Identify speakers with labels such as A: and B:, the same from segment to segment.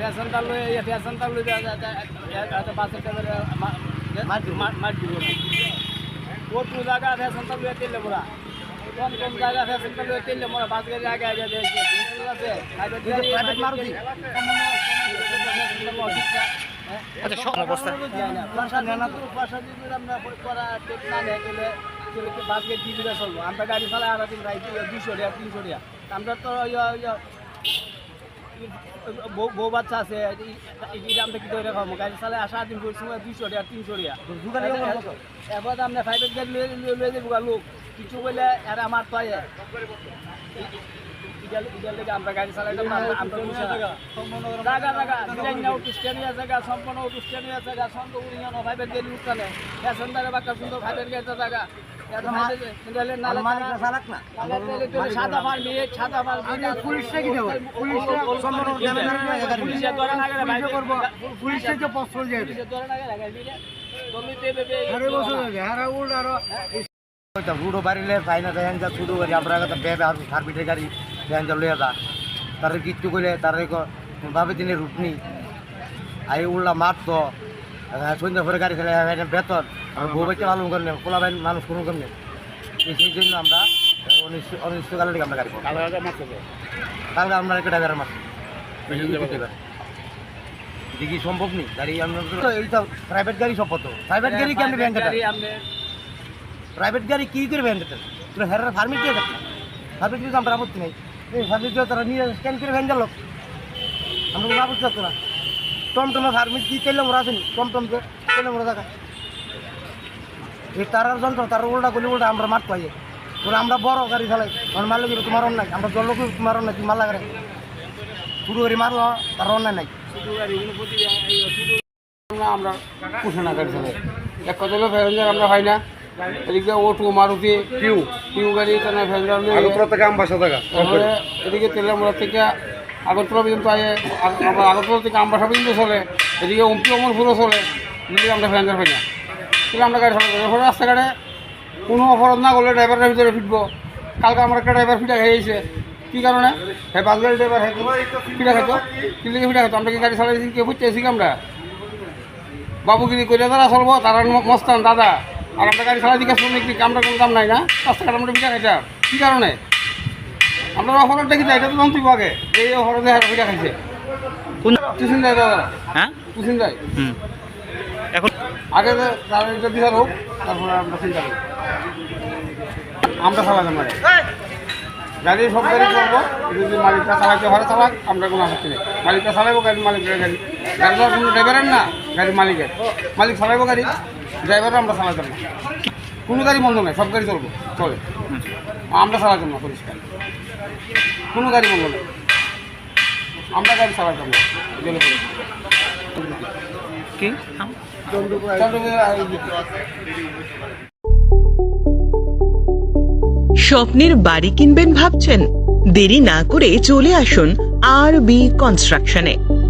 A: Fashion তালু এই fashion তালু বাসের ক্যামেরা মার দিব কত জায়গা ফ্যাশন তালু তেলে মোরা কম কম জায়গা ফ্যাশন তালু তেলে মোরা বাস গাড়ি আগে আগে আছে প্রাইভেট মারুতি
B: আচ্ছা সব অবস্থা
A: পয়সা নেয় না তো পয়সা যদি আমরা করা না নেয় তাহলে তাহলে বাসকে কি চলবো আমরা গাড়ি চালাই আর দুশো টাকা তিনশো টাকা আমরা তো ইয়া ইয়া বউ বাচ্চা আছে এই আমরা কি করে খাব গাড়ি চালাই আসা দিন করছি দুইশো টাকা তিনশো টাকা। এবার আমরা প্রাইভেট গাড়ি লয়ে লয়ে যাব লোক। কিছু বলে আর আমার তো আয়ে আমরা গাড়ি চালাই জায়গা। জায়গা ডিজাইন উঠুস্টানীয় জায়গা সম্পূর্ণ উঠুস্টানীয় জায়গা সন্ত উড়িয়ান ফাইভের গেলি উঠতানে ফ্যাশন বাক্কা সুন্দর ফাইভের গেছে জায়গা। পুলিশটা পস্তুল যায়
C: রুডো বাড়িলে ফাইনা দেন যা শুরু করি। আমরা বেবে আর সার্ভিসের গাড়ি। যা লইয়া যা তার কিচ্ছু কইলে তার ভাবে দিনে রুটনি আই উল্লা মারতো সন্ধ্যা পরে গাড়ি খেলে বেতন বউ বাচ্চা ভালো করেন খোলা বাইন মানুষ কোনো করেন সেই জন্য আমরা অনিশ্চয়কালের দিকে আমরা গাড়ি কালকে আমরা একটা ড্রাইভার মারছি দেখি সম্ভব নেই গাড়ি আমরা এইটা প্রাইভেট গাড়ি সম্ভব প্রাইভেট গাড়ি কেন ব্যাংক
A: গাড়ি
C: প্রাইভেট গাড়ি কি করে দিতেন তোর হেরার ফার্মিট দিয়ে থাকতেন ফার্মিট দিয়ে আমরা আপত্তি নেই এই ফার্মিট দিয়ে তারা নিয়ে স্ক্যান করে ভ্যান গেল আমরা কোনো আপত্তি থাকতো না। টমটমে ফার্মিট দিয়ে তেলে মোড়া আসেনি টমটমকে তেলে মোড়া দেখা এই তারার যন্ত্র, তার উল্টা করলে উল্টা আমরা মাঠ পাই তোরা আমরা বড় গাড়ি চালাই। আমার মারলে কিন্তু তোমার অন্যায়? আমরা জলকে তোমার অন্যায় তুমি মারলা গাড়ি? শুরু করে মারলো, তার অন্যায় নাই।
A: প্রতি
D: আমরা পুষে না গাড়ি চালাই। এক কথা হলো আমরা হয় না। এদিকে ওটু মারুতি পিউ পিউ গাড়ি কেন প্যাসেঞ্জার
C: আগরতলা থেকে আমবাসা থাকা
D: এদিকে তেলেমুড়া থেকে আগরতলা পর্যন্ত আয়ে আবার আগরতলা থেকে আমবাসা পর্যন্ত চলে এদিকে অম্পি অমরপুরও চলে এদিকে আমরা পাই না তাহলে আমরা গাড়ি চালাবো। এরপরে রাস্তাঘাটে কোনো অপরাধ না করলে ড্রাইভারের ভিতরে ফিটবো। কালকে আমার একটা ড্রাইভার ফিটা খেয়ে গেছে। কী কারণে? হ্যাঁ বাস গাড়ি ড্রাইভার হ্যাঁ ফিটা খাইতো কি লিখে ফিটা খাইতো আমরা কি গাড়ি চালাইছি? কে বুঝতে আছি কি আমরা? বাবুগিরি করে তারা চলবো তারা মস্তান দাদা। আর আমরা গাড়ি চালাই দিকে শুনে কি আমরা কোনো দাম নাই না? রাস্তাঘাট আমরা বিটা খাইতাম কী কারণে? আমরা অপরাধ দেখি যাই এটা তো জানতেই আগে। যে এই অপরাধে বিটা খাইছে।
B: কোন
D: টুসিন যায় দাদা।
B: হ্যাঁ?
D: টুসিন যায়
B: হুম। এখন
D: আগে যে তার এটা বিচার হোক তারপরে আমরা চিন্তা করি। আমরা চালাতাম মানে গাড়ি সব গাড়ি চলবো যদি মালিকটা চালাইতে পারে চালাক আমরা কোনো আপত্তি নেই। মালিকটা চালাইবো গাড়ি মালিকের গাড়ি গাড়ি কোনো ড্রাইভারের না গাড়ি মালিকের। মালিক চালাইবো গাড়ি। ড্রাইভার আমরা চালাতাম না। কোনো গাড়ি বন্ধ নাই সব গাড়ি চলবো চলে। আমরা চালাতাম না পরিষ্কার। কোনো গাড়ি বন্ধ নেই। আমরা গাড়ি চালাতাম না গেলে পরে।
B: কি।
E: স্বপ্নের বাড়ি কিনবেন ভাবছেন? দেরি না করে চলে আসুন আর বি কনস্ট্রাকশনে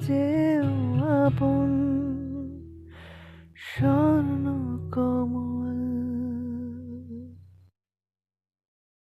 F: চেয়েও আপন স্বর্ণ